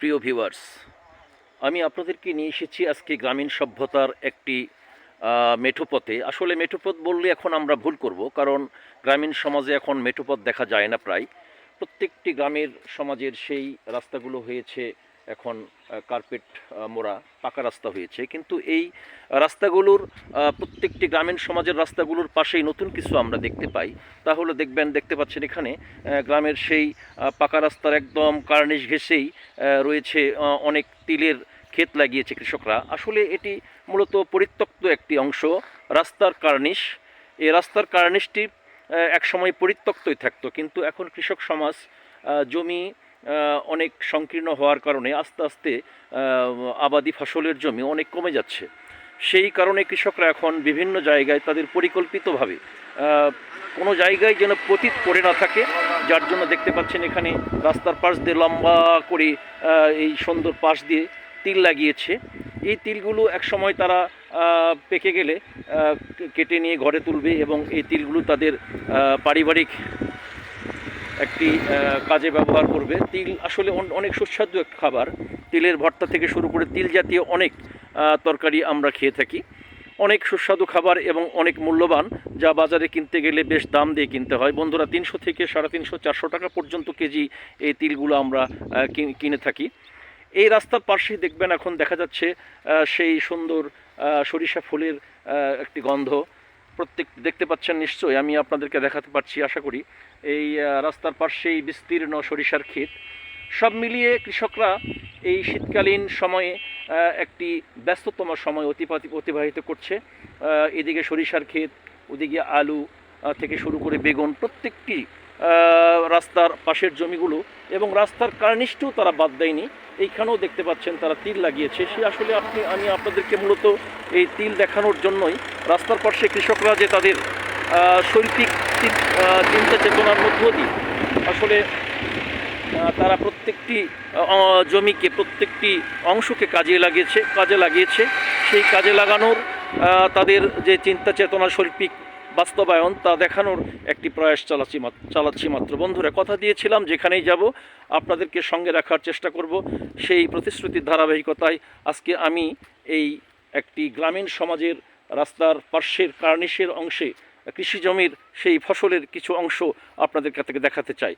প্রিয় ভিউয়ার্স, আমি আপনাদেরকে নিয়ে এসেছি আজকে গ্রামীণ সভ্যতার একটি মেঠোপথে। আসলে মেঠোপথ বললে এখন আমরা ভুল করব, কারণ গ্রামীণ সমাজে এখন মেঠোপথ দেখা যায় না প্রায়। প্রত্যেকটি গ্রামের সমাজের সেই রাস্তাগুলো হয়েছে এখন কার্পেট মোড়া পাকা রাস্তা হয়েছে। কিন্তু এই রাস্তাগুলোর প্রত্যেকটি গ্রামীণ সমাজের রাস্তাগুলোর পাশেই নতুন কিছু আমরা দেখতে পাই। তাহলে দেখবেন দেখতে পাচ্ছেন এখানে গ্রামের সেই পাকা রাস্তার একদম কার্নিশ আহ, রয়েছে অনেক তিলের ক্ষেত লাগিয়েছে কৃষকরা। আসলে এটি মূলত পরিত্যক্ত একটি অংশ রাস্তার কার্নিশ। এই রাস্তার কার্নিশটি একসময় পরিত্যক্তই থাকতো। কিন্তু এখন কৃষক সমাজ জমি অনেক সংকীর্ণ হওয়ার কারণে আস্তে আস্তে আবাদি ফসলের জমি অনেক কমে যাচ্ছে। সেই কারণে কৃষকরা এখন বিভিন্ন জায়গায় তাদের পরিকল্পিতভাবে কোনো জায়গায় যেন পতিত পড়ে না থাকে, যার জন্য দেখতে পাচ্ছেন এখানে রাস্তার পাশ দিয়ে লম্বা করে এই সুন্দর পাশ দিয়ে তিল লাগিয়েছে। এই তিলগুলো একসময় তারা পেকে গেলে কেটে নিয়ে ঘরে তুলবে এবং এই তিলগুলো তাদের পারিবারিক একটি কাজে ব্যবহার করবে। তিল আসলে অনেক সুস্বাদু এক খাবার। তিলের ভর্তা থেকে শুরু করে তিল জাতীয় অনেক তরকারি আমরা খেয়ে থাকি। অনেক সুস্বাদু খাবার এবং অনেক মূল্যবান, যা বাজারে কিনতে গেলে বেশ দাম দিয়ে কিনতে হয়। বন্ধুরা, তিনশো থেকে সাড়ে তিনশো, চারশো টাকা পর্যন্ত কেজি এই তিলগুলো আমরা কিনে থাকি। এই রাস্তার পাশেই দেখবেন এখন দেখা যাচ্ছে সেই সুন্দর সরিষা ফুলের একটি গন্ধ। প্রত্যেক দেখতে পাচ্ছেন নিশ্চয়ই, আমি আপনাদেরকে দেখাতে পারছি, আশা করি। এই রাস্তার পাশেই বিস্তীর্ণ সরিষার ক্ষেত। সব মিলিয়ে কৃষকরা এই শীতকালীন সময়ে একটি ব্যস্ততম সময় অতিপাতি, অতিবাহিত করছে। এদিকে সরিষার ক্ষেত, ওদিকে আলু থেকে শুরু করে বেগুন, প্রত্যেকটি রাস্তার পাশের জমিগুলো এবং রাস্তার কার্নিশটিও তারা বাদ দেয়নি। এইখানেও দেখতে পাচ্ছেন তারা তিল লাগিয়েছে। সে আসলে আপনি, আমি আপনাদেরকে মূলত এই তিল দেখানোর জন্যই রাস্তার পাশে কৃষকরা যে তাদের শৈল্পিক চিন- চিন্তা চেতনার মধ্য দিয়ে আসলে তারা প্রত্যেকটি জমিকে, প্রত্যেকটি অংশকে কাজে লাগিয়েছে কাজে লাগিয়েছে। সেই কাজে লাগানোর তাদের যে চিন্তা চেতনা, শৈল্পিক বাস্তবায়ন তা দেখানোর একটি প্রয়াস চালাচ্ছি চালাচ্ছি মাত্র। বন্ধুরা, কথা দিয়েছিলাম যেখানেই যাব, আপনাদেরকে সঙ্গে রাখার চেষ্টা করব। সেই প্রতিশ্রুতির ধারাবাহিকতায় আজকে আমি এই একটি গ্রামীণ সমাজের রাস্তার পার্শ্বের কার্নিশের অংশে কৃষি জমির সেই ফসলের কিছু অংশ আপনাদের থেকে দেখাতে চাই।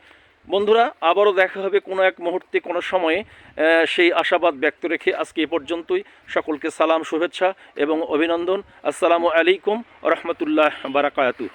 বন্ধুরা, আবারও দেখা হবে কোনো এক মুহূর্তে, কোনো সময়ে সেই আশাবাদ ব্যক্ত রেখে আজকে এ পর্যন্তই। সকলকে সালাম, শুভেচ্ছা এবং অভিনন্দন। আসসালামু আলাইকুম রহমতুল্লাহ বারাকায়াতু